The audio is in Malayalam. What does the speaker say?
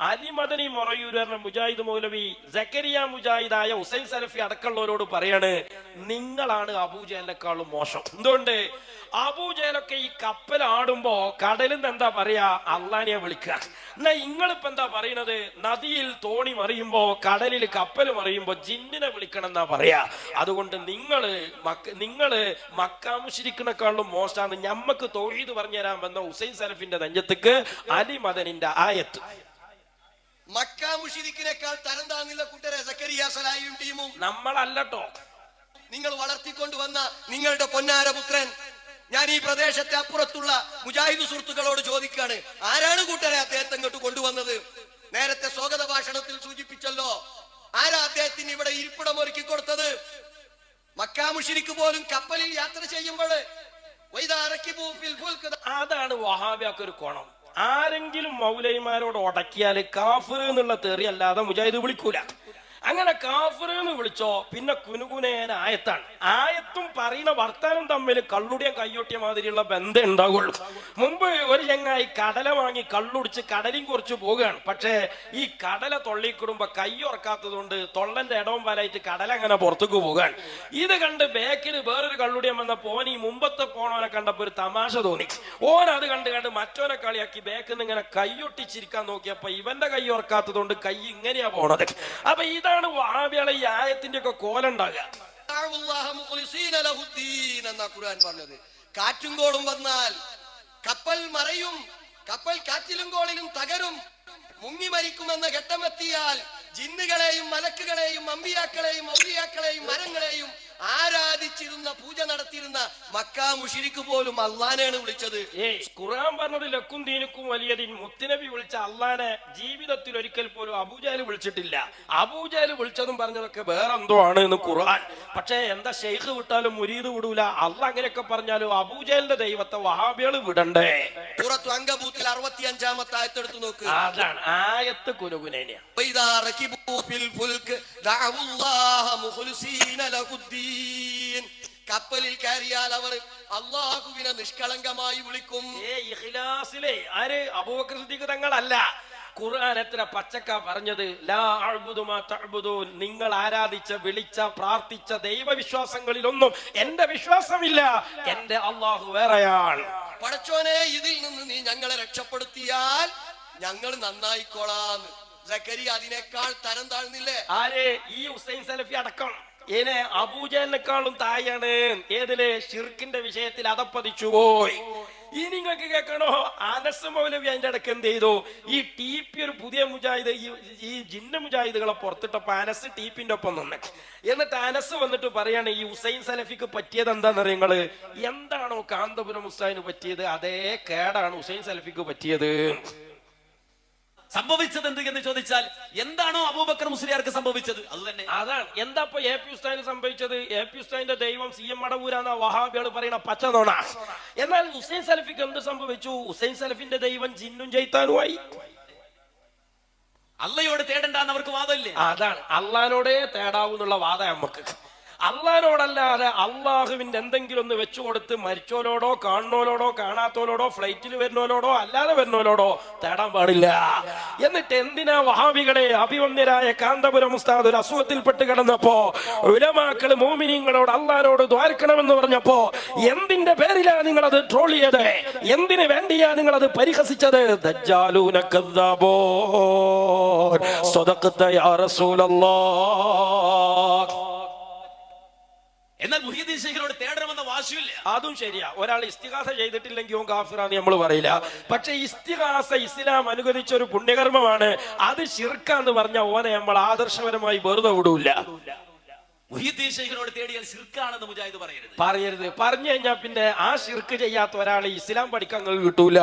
അലിമദനി മൊറയൂർ മുജാഹിദ് മൗലവി ജക്കരിയ മുജാഹിദായ ഹുസൈൻ സലഫി അടക്കമുള്ളവരോട് പറയാണ് നിങ്ങളാണ് അബൂജേലിനെക്കാളും മോശം. എന്തുകൊണ്ട്? അബൂജേലൊക്കെ ഈ കപ്പൽ ആടുമ്പോ കടലിൽ എന്താ പറയാ? അള്ളാനെ വിളിക്കുക. എന്നാ നിങ്ങളിപ്പോ എന്താ പറയണത്? നദിയിൽ തോണി മറിയുമ്പോ കടലിൽ കപ്പൽ മറിയുമ്പോ ജിന്നിനെ വിളിക്കണം എന്നാ പറയാ. അതുകൊണ്ട് നിങ്ങൾ നിങ്ങൾ മക്കാമുഷിരിക്കണേക്കാളും മോശമാണ് ഞമ്മക്ക് പറഞ്ഞു തരാൻ വന്ന ഹുസൈൻ സലഫിന്റെ നെഞ്ചത്തേക്ക് അലിമദനിന്റെ ആയത്ത്. മക്ക മുഷിരിക്കിനേക്കാൾ തരം താങ്ങില്ല കൂട്ടരെ സക്കരിയ സലായും ടീമും. നമ്മളല്ലട്ടോ. നിങ്ങൾ വളർത്തിക്കൊണ്ടുവന്ന നിങ്ങളുടെ പൊന്നാരപുത്രൻ ഞാൻ ഈ പ്രദേശത്തെ അപ്പുറത്തുള്ള മുജാഹിദ് സുഹൃത്തുക്കളോട് ചോദിക്കാണ് ആരാണ് കൂട്ടരെ അദ്ദേഹത്തെ ഇങ്ങോട്ട് കൊണ്ടുവന്നത്? നേരത്തെ സ്വാഗത ഭാഷണത്തിൽ സൂചിപ്പിച്ചല്ലോ ആരാ അദ്ദേഹത്തിന് ഇവിടെ ഇരിപ്പിടം ഒരുക്കി കൊടുത്തത് മക്കാമുഷിരിക്ക് പോലും കപ്പലിൽ യാത്ര ചെയ്യുമ്പോൾ അതാണ് വഹാബിയാക്കൊരു കോണം. ആരെങ്കിലും മൗലൈമാരോട് ഉടക്കിയാൽ കാഫിർ എന്നുള്ള തെറി അല്ലാതെ മുജാഹിദ് വിളിക്കൂല. അങ്ങനെ കാഫറെന്ന് വിളിച്ചോ പിന്നെ കുനുകുനേന ആയത്താണ്. ആയത്തും പറയുന്ന വർത്താനം തമ്മിൽ കള്ളുടിയ കയ്യൊട്ടിയ മാതിരിയുള്ള ബന്ധം ഉണ്ടാവുള്ളൂ. മുമ്പ് ഒരു ചങ്ങായി കടല വാങ്ങി കള്ളുടിച്ച് കടലിൽ കുറച്ച് പോവുകയാണ്. പക്ഷേ ഈ കടല തൊള്ളിക്കിടുമ്പോ കയ്യുറക്കാത്തത് കൊണ്ട് തൊള്ളന്റെ ഇടവും വലായിട്ട് കടല അങ്ങനെ പുറത്തേക്ക് പോവുകയാണ്. ഇത് കണ്ട് ബാക്കിൽ വേറൊരു കള്ളുടിയം വന്ന പോനി മുമ്പത്തെ പോണവനെ കണ്ടപ്പോ ഒരു തമാശ തോന്നി. ഓൻ അത് കണ്ട് കണ്ട് മറ്റോനെ കളിയാക്കി ബാക്കിൽ നിന്ന് ഇങ്ങനെ കൈയൊട്ടിച്ചിരിക്കാൻ നോക്കിയപ്പോ ഇവന്റെ കൈ ഉറക്കാത്തത് കൊണ്ട് കൈ ഇങ്ങനെയാ പോണത്. അപ്പൊ ഇതാണ് വഹാബികളെ ഈ ആയത്തിന്റെ ഒക്കെ കോലുണ്ടാകുക എന്നാ ഖുർആൻ പറഞ്ഞത്. കാറ്റും കോളും വന്നാൽ കപ്പൽ മറയും കപ്പൽ കാറ്റിലും കോളിലും തകരും മുങ്ങി മരിക്കുമെന്ന ഘട്ടമെത്തിയാൽ ജിന്നുകളെയും മലക്കുകളെയും അമ്പിയാക്കളെയും ഔലിയാക്കളെയും മരങ്ങളെയും ആരാധിച്ചിരുന്ന പൂജ നടത്തിയിരുന്ന മക്കാ മുഷിരിക്ക് പോലും അള്ളാനെയാണ് വിളിച്ചത്. ഖുർആൻ പറഞ്ഞത് ലക്കും ദീനുക്കും വലിയ ദീൻ മുത്തനബി വിളിച്ച അള്ളാനെ ജീവിതത്തിൽ ഒരിക്കൽ പോലും അബൂജാൽ വിളിച്ചിട്ടില്ല. അബൂജാൽ വിളിച്ചതും പറഞ്ഞതൊക്കെ വേറെന്തോ ആണ് എന്ന് ഖുർആൻ പക്ഷേ എന്താ ഷെയ്ഖ് വിട്ടാലും മുരീദ് വിടൂല. അല്ല അങ്ങനെയൊക്കെ പറഞ്ഞാലും അബൂജലിന്റെ ദൈവത്തെ വഹാബികൾ വിടണ്ടേ? സൂറത്തു അങ്കബൂത്തിൽ അറുപത്തി അഞ്ചാമത്തെ ആയത്ത് എടുത്തു നോക്ക്. അതാണ് ആയത്ത് കുനുകുനേനെയാണ് കപ്പലിൽ കയറിയാൽ അവർ അള്ളാഹുവിനെ നിഷ്കളങ്കമായി വിളിക്കും. ഏ ഇഖ്ലാസിലെ ആര്? അബൂബക്കർ സിദ്ദീഖ് തങ്ങളല്ല. ഖുർആൻ എത്ര പച്ചക്ക പറഞ്ഞത്? ലാ നിങ്ങൾ ആരാധിച്ച വിളിച്ച പ്രാർത്ഥിച്ച ദൈവവിശ്വാസങ്ങളിലൊന്നും എന്റെ വിശ്വാസമില്ല. എന്റെ അള്ളാഹു വേറെയാണ്. പടച്ചോനെ ഇതിൽ നിന്ന് നീ ഞങ്ങളെ രക്ഷപ്പെടുത്തിയാൽ ഞങ്ങൾ നന്നായിക്കോളാന്ന്. സക്കരി അതിനേക്കാൾ തരം താഴ്ന്നില്ലേ? ആര്? ഈ ഹുസൈൻ സലഫി അടക്കം. ഇനെ അബൂജലിനെക്കാളും തായാണ് ഏതിലെ? ഷിർക്കിന്റെ വിഷയത്തിൽ അതപ്പതിച്ചു പോയി. ഈ നിങ്ങൾക്ക് കേൾക്കണോ? അനസ് മൗലവി അതിന്റെ ഇടയ്ക്ക് എന്ത് ചെയ്തു? ഈ ടി പി ഒരു പുതിയ മുജാഹിദ് ഈ ജിന്ന മുജാഹിദുകളെ പുറത്തിട്ടപ്പോ അനസ് പിന്റെ ഒപ്പം നിന്ന്. എന്നിട്ട് അനസ് വന്നിട്ട് പറയാണ് ഈ ഹുസൈൻ സലഫിക്ക് പറ്റിയത് എന്താണെന്ന് നിങ്ങൾ? എന്താണോ കാന്തപുരം ഹുസൈന് പറ്റിയത്? അതേ കേടാണ് ഹുസൈൻ സലഫിക്ക് പറ്റിയത്. സംഭവിച്ചത് എന്ത് എന്ന് ചോദിച്ചാൽ എന്താണോ അബൂബക്കർ മുസ്ലിയാർക്ക് സംഭവിച്ചത്? അത് തന്നെ. അതാണ്. എന്താ ഇപ്പൊ എ പി ഉസ്താദിന് സംഭവിച്ചത്? എ പി ഉസ്താദിന്റെ ദൈവം സി എം മടവൂരാന്ന വഹാബികൾ പറയുന്ന പച്ചനോണ എന്നാൽ ഹുസൈൻ സലഫിക്ക് എന്ത് സംഭവിച്ചു? ഹുസൈൻ സലഫിന്റെ ദൈവം ജിന്നും ജയിത്താനുമായി അള്ളയോട് തേടണ്ടെന്ന് അവർക്ക് വാദമില്ലേ? അതാണ്. അള്ളഹാനോടേ തേടാവൂന്നുള്ള വാദം നമുക്ക് അള്ളഹാനോടല്ലാതെ അള്ളാഹുവിന്റെ എന്തെങ്കിലും ഒന്ന് വെച്ചു കൊടുത്ത് മരിച്ചോലോടോ കാണുന്നോലോടോ കാണാത്തോലോടോ ഫ്ലൈറ്റിൽ വരുന്നോലോടോ അല്ലാതെ വരുന്നോലോടോ തേടാൻ പാടില്ല. എന്നിട്ട് എന്തിനാ വഹാബികളെ അഭിവന്യരായ കാന്തപുരം ഉസ്താദ് ഒരു അസുഖത്തിൽപ്പെട്ട് കിടന്നപ്പോ ഉലമാക്കൾ മോമിനിങ്ങളോട് അള്ളഹാനോട് ദ്വാരക്കണമെന്ന് പറഞ്ഞപ്പോ എന്തിന്റെ പേരിലാ നിങ്ങൾ അത് ട്രോൾ ചെയ്തത് എന്തിനു വേണ്ടിയാ നിങ്ങൾ അത് പരിഹസിച്ചത്? ദജ്ജാലൂന കദ്ദാബോ. എന്നാൽ മുഹീദ്ദീൻ ശേഖരോട് തേടണമെന്ന വാശിയില്ല അതും ശരിയാ. ഒരാൾ ഇസ്തിഹാസ ചെയ്തിട്ടില്ലെങ്കിൽ കാഫിറാന്ന് നമ്മൾ പറയില്ല. പക്ഷെ ഇസ്തിഹാസ ഇസ്ലാം അനുവദിച്ച ഒരു പുണ്യകർമ്മമാണ്. അത് ശിർക്കാന്ന് പറഞ്ഞ ഓനെ നമ്മൾ ആദർശപരമായി വെറുതെ വിടൂല്ല മുഹീദ്ദീൻ ശേഖരോട് തേടിയാൽ ശിർക്കാണെന്ന് മുജാഹിദ് പറയരുത്. പറയരുത്. പറഞ്ഞു കഴിഞ്ഞാൽ പിന്നെ ആ ശിർക്ക് ചെയ്യാത്ത ഒരാൾ ഇസ്ലാം പഠിക്കാൻ കിട്ടൂല